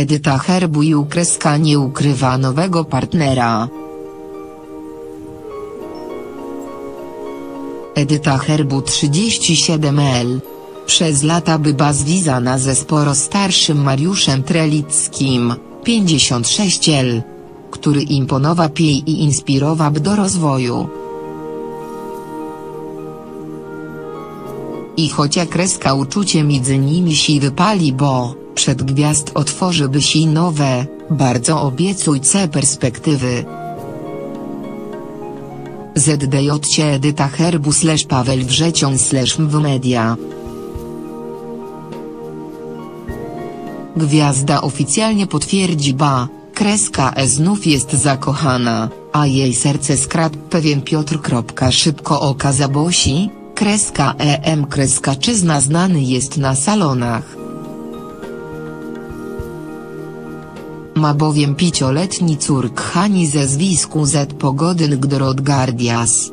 Edyta Herbuj kreska nie ukrywa nowego partnera. Edyta Herbu 37L. Przez lata była związana ze sporo starszym Mariuszem Trelickim, 56L, który imponował jej i inspirował do rozwoju. I chocia kreska uczucie między nimi się wypali bo, przed gwiazd otworzyły się nowe, bardzo obiecujce perspektywy. ZDJ Edyta Herbu slash Paweł Wrzecią slash w media. Gwiazda oficjalnie potwierdzi ba, kreska E znów jest zakochana, a jej serce skradł pewien Piotr. Szybko oka zabosi, kreska EM kreska czyzna znany jest na salonach. Ma bowiem pięcioletni córk Hani ze zwisku Z Pogodyn Gdrodgardias.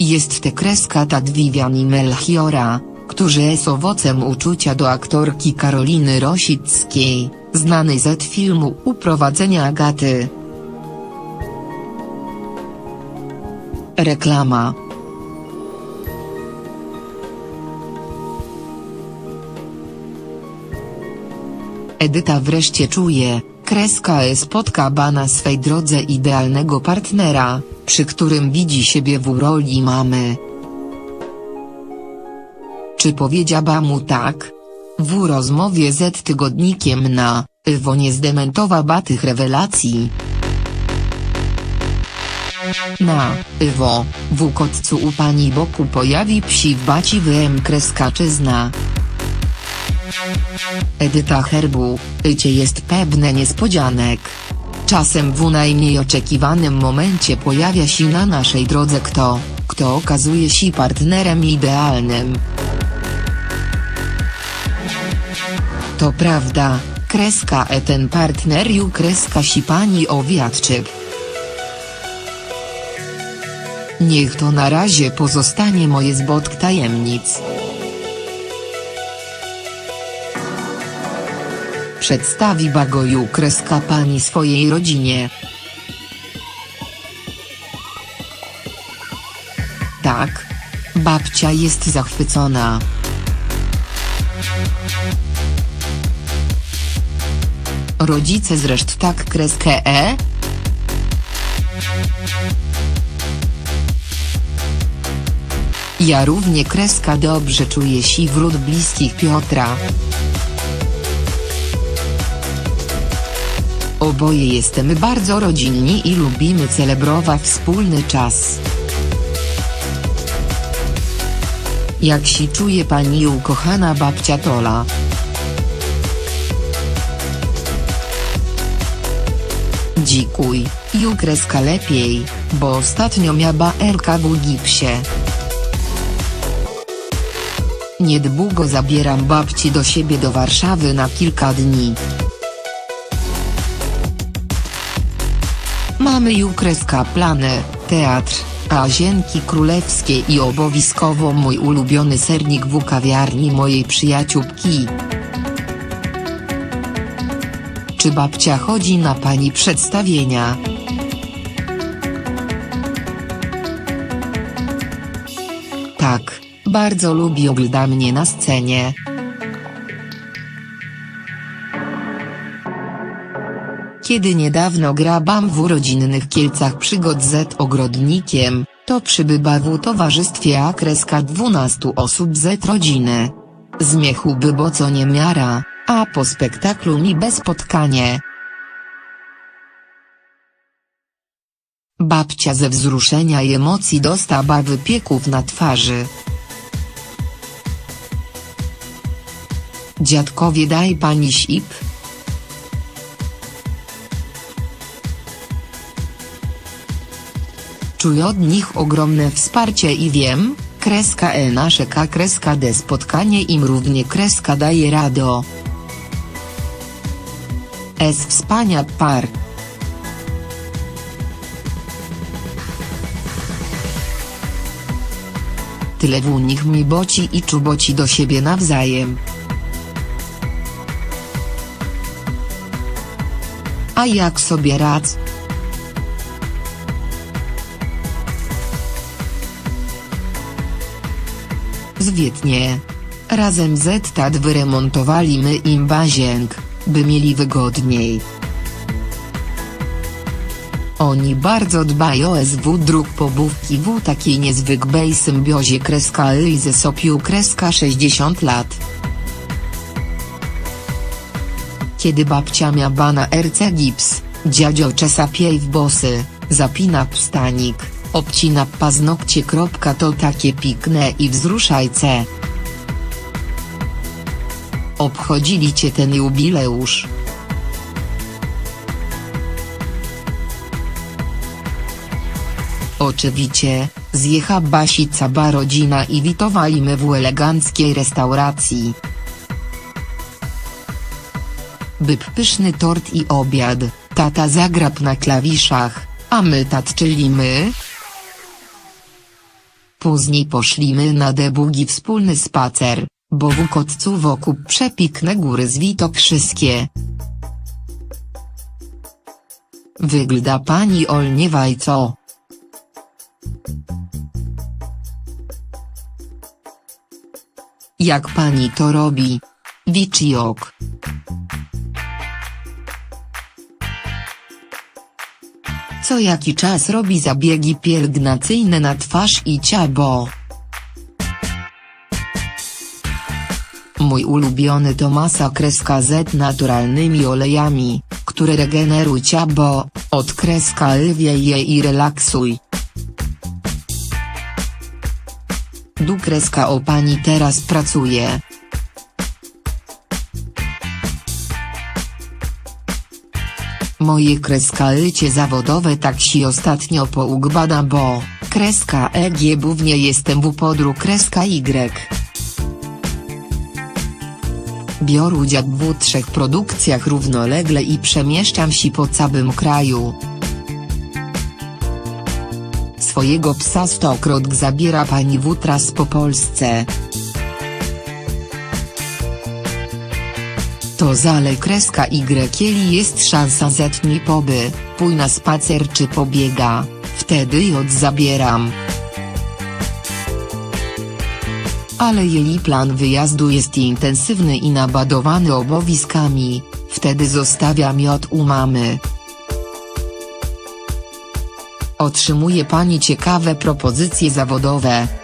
Jest te kreska Tad Vivian i Melchiora, którzy jest owocem uczucia do aktorki Karoliny Rosickiej, znanej z filmu Uprowadzenia Agaty. Reklama Edyta wreszcie czuje, kreska E spotka ba na swej drodze idealnego partnera, przy którym widzi siebie w roli mamy. Czy powiedziała mu tak? W rozmowie z tygodnikiem na, Ewo nie zdementowała tych rewelacji. Na, Ewo, w kotcu u pani boku pojawi psi w baci WM kreskaczyzna. Edyta Herbu, ycie jest pewne niespodzianek. Czasem w najmniej oczekiwanym momencie pojawia się na naszej drodze kto, kto okazuje się partnerem idealnym. To prawda, kreska e ten partner kreska si pani owiadczyk. Niech to na razie pozostanie moje zbotk tajemnic. Przedstawi Bagoju kreska pani swojej rodzinie. Tak. Babcia jest zachwycona. Rodzice zresztą tak kreskę E? Ja równie kreska dobrze czuję się wrót bliskich Piotra. Oboje jesteśmy bardzo rodzinni i lubimy celebrować wspólny czas. Jak się czuje pani ukochana babcia Tola? Dzikuj, ju kreska lepiej, bo ostatnio miała erka w gipsie. Niedługo zabieram babci do siebie do Warszawy na kilka dni. Mamy ju kreska plany, teatr, azienki królewskie i obowiązkowo mój ulubiony sernik w kawiarni mojej przyjaciółki. Czy babcia chodzi na pani przedstawienia? Tak, bardzo lubi ogląda mnie na scenie. Kiedy niedawno grabam w urodzinnych Kielcach przygód z ogrodnikiem, to przybywa w towarzystwie akreska 12 osób z rodziny. Zmiechu by bo co nie miara, a po spektaklu mi bez spotkanie. Babcia ze wzruszenia i emocji dostała wypieków na twarzy. Dziadkowie daj pani sip. Czuję od nich ogromne wsparcie i wiem, kreska e nasze k kreska d spotkanie im równie kreska daje rado. Es wspania par. Tyle w nich mi boci i czuboci do siebie nawzajem. A jak sobie radz? Zwietnie. Razem z tat wyremontowaliśmy im bazięk, by mieli wygodniej. Oni bardzo dbają o SW dróg pobówki w takiej niezwykłej symbiozie kreska y i ze sopiu kreska 60 lat. Kiedy babcia mia bana RC gips, dziadzio czesa w bosy, zapina pstanik, obcina paznokcie. To takie pikne i wzruszajce. Obchodzili cię ten jubileusz. Oczywiście, zjecha Basi cała rodzina i witowaliśmy w eleganckiej restauracji. Byp pyszny tort i obiad, tata zagrab na klawiszach, a my tatczyli Później poszlimy na debugi wspólny spacer, bo w kotcu wokół przepikne góry z witok wszystkie. Wygląda pani Olniewaj co? Jak pani to robi? Wichiok. Co jaki czas robi zabiegi pielęgnacyjne na twarz i ciało. Mój ulubiony to masa kreska z naturalnymi olejami, które regeneruj ciało, od kreska lwieje i relaksuj. Du kreska o pani teraz pracuje. Moje kreska lycie zawodowe tak si ostatnio pougbada bo, kreska EG głównie jestem w podru kreska Y. Biorę udział w trzech produkcjach równolegle i przemieszczam się po całym kraju. Swojego psa stokrot zabiera pani wutras po Polsce. To zale kreska Y kieli jest szansa zetni poby, pój na spacer czy pobiega, wtedy ją zabieram. Ale jej plan wyjazdu jest intensywny i nabadowany obowiązkami, wtedy zostawia miot u mamy. Otrzymuje pani ciekawe propozycje zawodowe.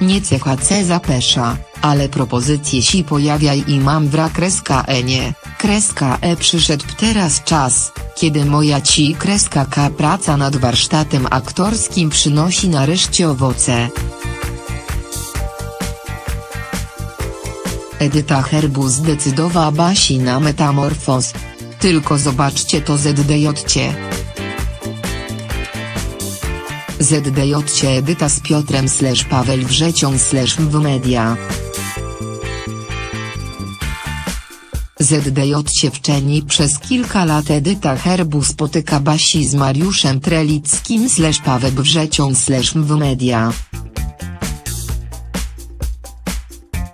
Nie CHC zapesza, ale propozycje si pojawia i mam wra kreska e nie, kreska e przyszedł teraz czas, kiedy moja ci kreska k praca nad warsztatem aktorskim przynosi nareszcie owoce. Edyta Herbu zdecydowała Basi na metamorfoz. Tylko zobaczcie to ZDJ-cie. ZDJ Edyta z Piotrem slash Paweł Wrzecią slash media. ZDJ wczeni przez kilka lat Edyta Herbu spotyka Basi z Mariuszem Trelickim slash Paweł Wrzecią slash media.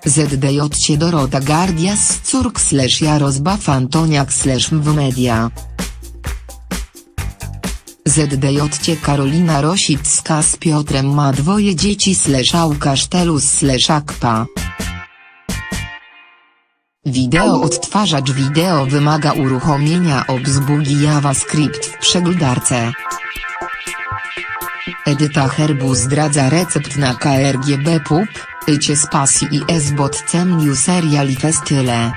ZDJ Dorota Gardias córk slash Jarosław Antoniak slash media. ZDJ Karolina Rosicka z Piotrem ma dwoje dzieci slash Łukasz Telus slash Akpa. Wideo odtwarzacz wideo wymaga uruchomienia obsługi JavaScript w przeglądarce. Edyta Herbu zdradza recept na KRGB PUB, Ycie z pasji i S-bot cemniu serial i festyle.